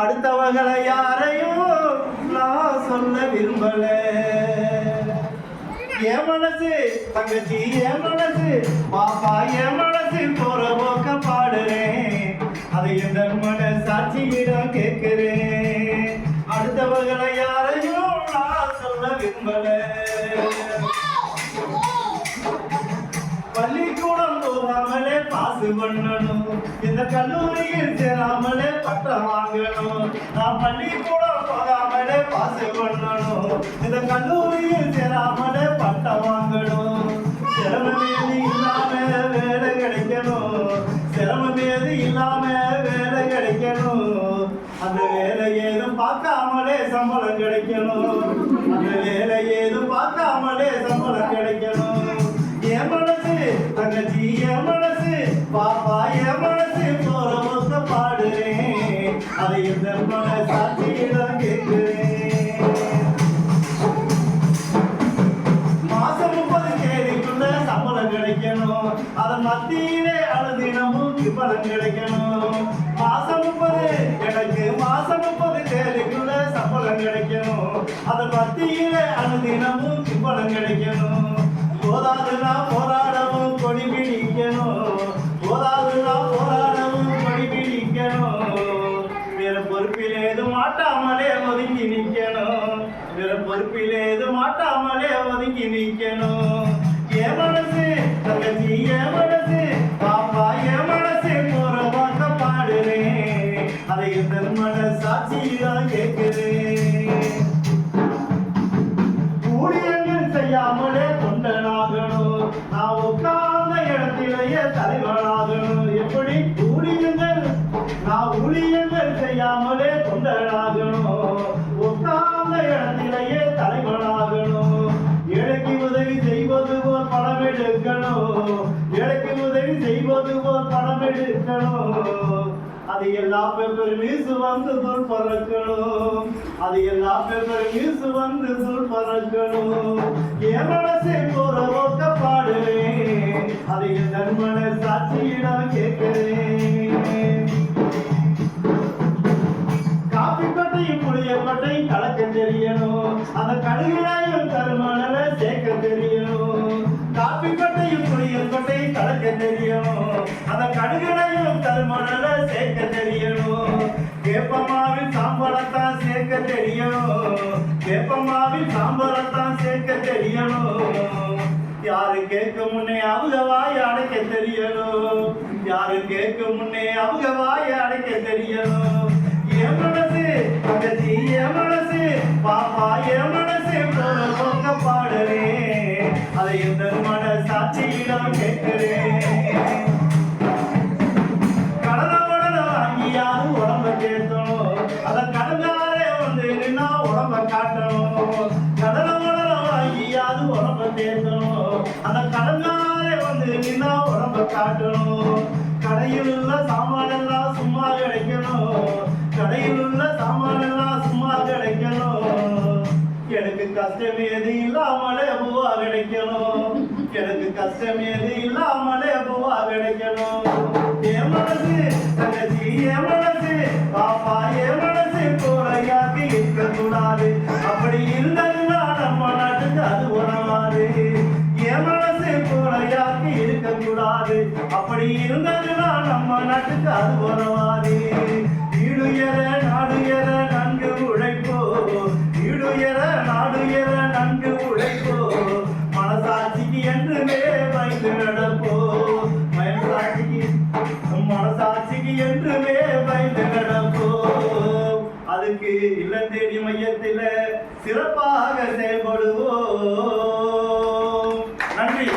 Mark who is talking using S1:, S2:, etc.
S1: அடுத்தவங்களை யாரையும் நான் சொல்ல விரும்பல. என் மனசு தங்கச்சி என் மனசு பாப்பா என் மனசு போற போக்க பாடுறேன் அதை எந்த மன சாட்சியிடம் கேட்கிறேன் அடுத்தவர்களை யாரையும் நான் சொல்ல விரும்பல. போகாமலே பாசு பண்ணணும். இந்த கல்லூரியில் சேராமலே பட்டம் வாங்கணும். நான் பள்ளிக்கூடம் போகாமலே பாசு பண்ணணும். இந்த கல்லூரியில் சேராமலே பட்டம் வாங்கணும். சிரமம் ஏது இல்லாம வேலை கிடைக்கணும். சிரமம் ஏது இல்லாம வேலை கிடைக்கணும். அந்த வேலை ஏதும் பார்க்காமலே சம்பளம் கிடைக்கணும். அந்த வேலை ஏதும் பார்க்காமலே அதை இந்த மன சாட்சியிடம் கேட்கிறேன். மாசம் முப்பது தேதிக்குள்ள சம்பளம் கிடைக்கணும். அதன் மத்தியிலே அனுதினமும் விபலம் கிடைக்கணும். மாசம் முப்பது எனக்கு மாசம் முப்பது தேதிக்குள்ள சம்பளம் கிடைக்கணும். அதன் மத்தியிலே விபலம் கிடைக்கணும். வேற மாட்டாமலே ஒதுங்கி நிற்கணும் என் மனசு தங்கச்சி என் எடுக்கணும் அது எல்லா பேப்பர் நியூஸ் வந்து சொல் பறக்கணும். அது எல்லா பேப்பர் நியூஸ் வந்து சொல் பறக்கணும். என் மனசை போற ஓக்க பாடுவேன். அது என் நண்பனை சாட்சியிடம் கேட்கிறேன். காப்பி பட்டையும் புளிய பட்டையும் கலக்க தெரியணும். அந்த கடுகுடாயும் அந்த கடுகனையும் கருமணல சேர்க்க தெரியணும் வேப்பமாவில் சாம்பலத்தான் சேர்க்க தெரியணும் வேப்பமாவில் சாம்பலத்தான் சேர்க்க தெரியணும் யாரு கேட்க முன்னே அவங்க வாய் அடைக்க தெரியணும் யாரு கேட்க முன்னே அவங்க வாய் அடைக்க தெரியணும் என் மனசு தங்கச்சி என் மனசு பாப்பா என் மனசு போன போக்க பாடுறேன். அதை எந்த மன சாட்சியிடம் கேட்கிறேன்? காட்டணும். கடையில் உள்ள சாமான் எல்லாம் சும்மா கிடைக்கணும். கடையில் உள்ள சாமான் எல்லாம் சும்மா கிடைக்கணும். எனக்கு கஷ்டம் எது இல்லாமலே பூவா கிடைக்கணும். எனக்கு கஷ்டம் எது இல்லாமலே பூவா கிடைக்கணும். என் மனசு தங்கச்சி என் மனசு அப்படி இருந்ததுதான் நம்ம நாட்டுக்கு அது உணவாது ஈடுயர நாடுயர நன்கு உழைப்போ. ஈடுயர நாடுயர நன்கு உழைப்போ. மனசாட்சிக்கு என்றுமே பயந்து நடப்போ. மனசாட்சிக்கு மனசாட்சிக்கு என்றுமே பயந்து நடப்போ. அதுக்கு இல்லம் தேடி மையத்தில் சிறப்பாக செயல்படுவோம். நன்றி.